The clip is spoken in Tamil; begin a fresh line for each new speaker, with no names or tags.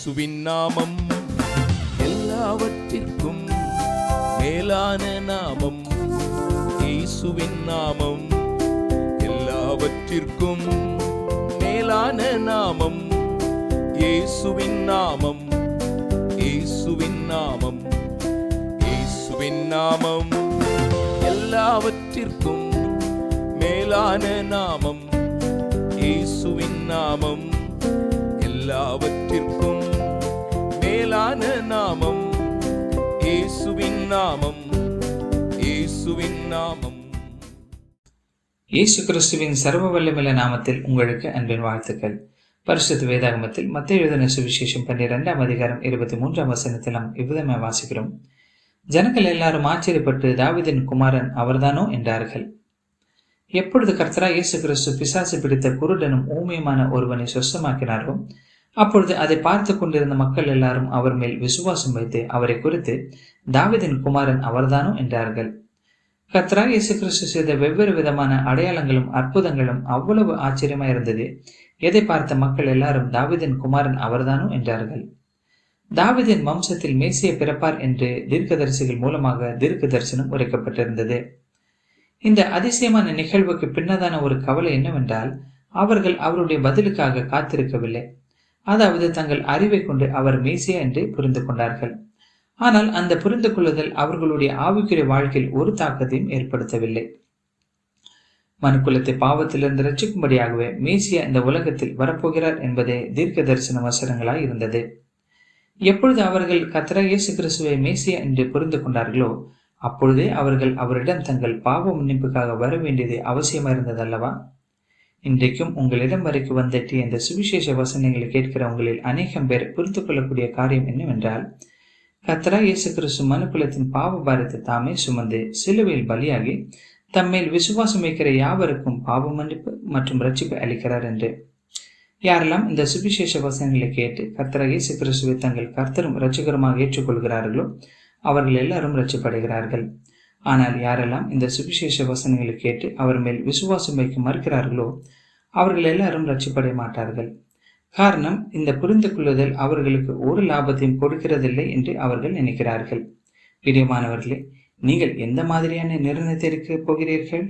இயேசுவின் நாமம். எல்லாவற்றிற்கும் மேலான நாமம். இயேசுவின் நாமம். எல்லாவற்றிற்கும் மேலான நாமம். இயேசுவின் நாமம். இயேசுவின் நாமம். இயேசுவின் நாமம். எல்லாவற்றிற்கும் மேலான நாமம். இயேசுவின் நாமம். எல்லாவற்றிற்கும் ஞான நாமம். இயேசுவின் நாமம். இயேசுவின் நாமம்.
இயேசு கிறிஸ்துவின் சர்வ வல்லமில்ல நாமத்தில் உங்களுக்கு அன்பின் வாழ்த்துக்கள். பரிசுத்த வேதாகமத்தில் மத்திய எழுதின சுவிசேஷம் பன்னிரெண்டாம் அதிகாரம் இருபத்தி மூன்றாம் வசனத்தில் நாம் இவ்விதமாக வாசிக்கிறோம். ஜனங்கள் எல்லாரும் ஆச்சரியப்பட்டு தாவிதின் குமாரன் அவர்தானோ என்றார்கள். எப்பொழுது கர்த்தரா இயேசு கிறிஸ்து பிசாசு பிடித்த குருடனும் ஊமியமான ஒருவனை சொஸ்தமாக்கினாரோ அப்பொழுது அதை பார்த்து கொண்டிருந்த மக்கள் எல்லாரும் அவர் மேல் விசுவாசம் வைத்து அவரை குறித்து தாவிதின் குமாரன் அவர்தானோ? என்றார்கள். கத்ரா இயேசு கிறிஸ்து செய்த வெவ்வேறு விதமான அடையாளங்களும் அற்புதங்களும் அவ்வளவு ஆச்சரியமா இருந்தது. எதை பார்த்த மக்கள் எல்லாரும் தாவிதின் குமாரன் அவர்தானோ? என்றார்கள். தாவிதின் வம்சத்தில் மேசிய பிறப்பார் என்று தீர்க்கதரிசிகள் மூலமாக தீர்க்க தரிசனம் உரைக்கப்பட்டிருந்தது. இந்த அதிசயமான நிகழ்வுக்கு பின்னதான ஒரு கவலை என்னவென்றால் அவர்கள் அவருடைய பதிலுக்காக காத்திருக்கவில்லை. அதாவது தங்கள் அறிவை கொண்டு அவர் மேசியா என்று புரிந்து கொண்டார்கள். ஆனால் அந்த புரிந்து கொள்ளுதல் அவர்களுடைய ஆவிக்குரிய வாழ்க்கையில் ஒரு தாக்கத்தையும் ஏற்படுத்தவில்லை. மனுக்குலத்தை பாவத்திலிருந்து ரட்சிக்கும்படியாகவே மேசியா இந்த உலகத்தில் வரப்போகிறார் என்பதே தீர்க்க தரிசன வசனங்களாய் இருந்தது. எப்பொழுது அவர்கள் கத்தரா இயேசு கிறிஸ்துவை மேசியா என்று புரிந்து கொண்டார்களோ அப்பொழுதே அவர்கள் அவரிடம் தங்கள் பாவ மன்னிப்புக்காக வர வேண்டியது அவசியமா இருந்ததல்லவா இன்றைக்கும் உங்களிடம் வரைக்கும் வந்துட்டு இந்த சுவிசேஷ வசனங்களை கேட்கிற உங்களில் அநேகம் பேர் புரிந்து கொள்ளக்கூடிய காரியம் என்னவென்றால் கத்தரா இயேசு கிறிஸ்து மனுக்குலத்தின் பாவ பாரத்தை தாமே சுமந்து சிலுவையில் பலியாகி தம்மேல் விசுவாசம் வைக்கிற யாவருக்கும் பாவ மன்னிப்பு மற்றும் ரட்சிப்பு அளிக்கிறார் என்று. யாரெல்லாம் இந்த சுவிசேஷ வசனங்களை கேட்டு கர்த்தரா இயேசு கிறிஸ்துவை தங்கள் கர்த்தரும் இரட்சகருமாக ஏற்றுக்கொள்கிறார்களோ அவர்கள் எல்லாரும் ரட்சிப்படைகிறார்கள் ஆனால் யாரெல்லாம் இந்த சுவிசேஷ வசனங்களை கேட்டு அவர் மேல் விசுவாசம் வைக்க மறுக்கிறார்களோ அவர்கள் எல்லாரும் ரட்சிப்படைய மாட்டார்கள். காரணம் இந்த புரிந்து கொள்ளுதல் அவர்களுக்கு ஒரு லாபத்தையும் கொடுக்கிறதில்லை என்று அவர்கள் நினைக்கிறார்கள். பிரியமானவர்களே நீங்கள் எந்த மாதிரியான நிர்ணயத்திற்கு போகிறீர்கள்?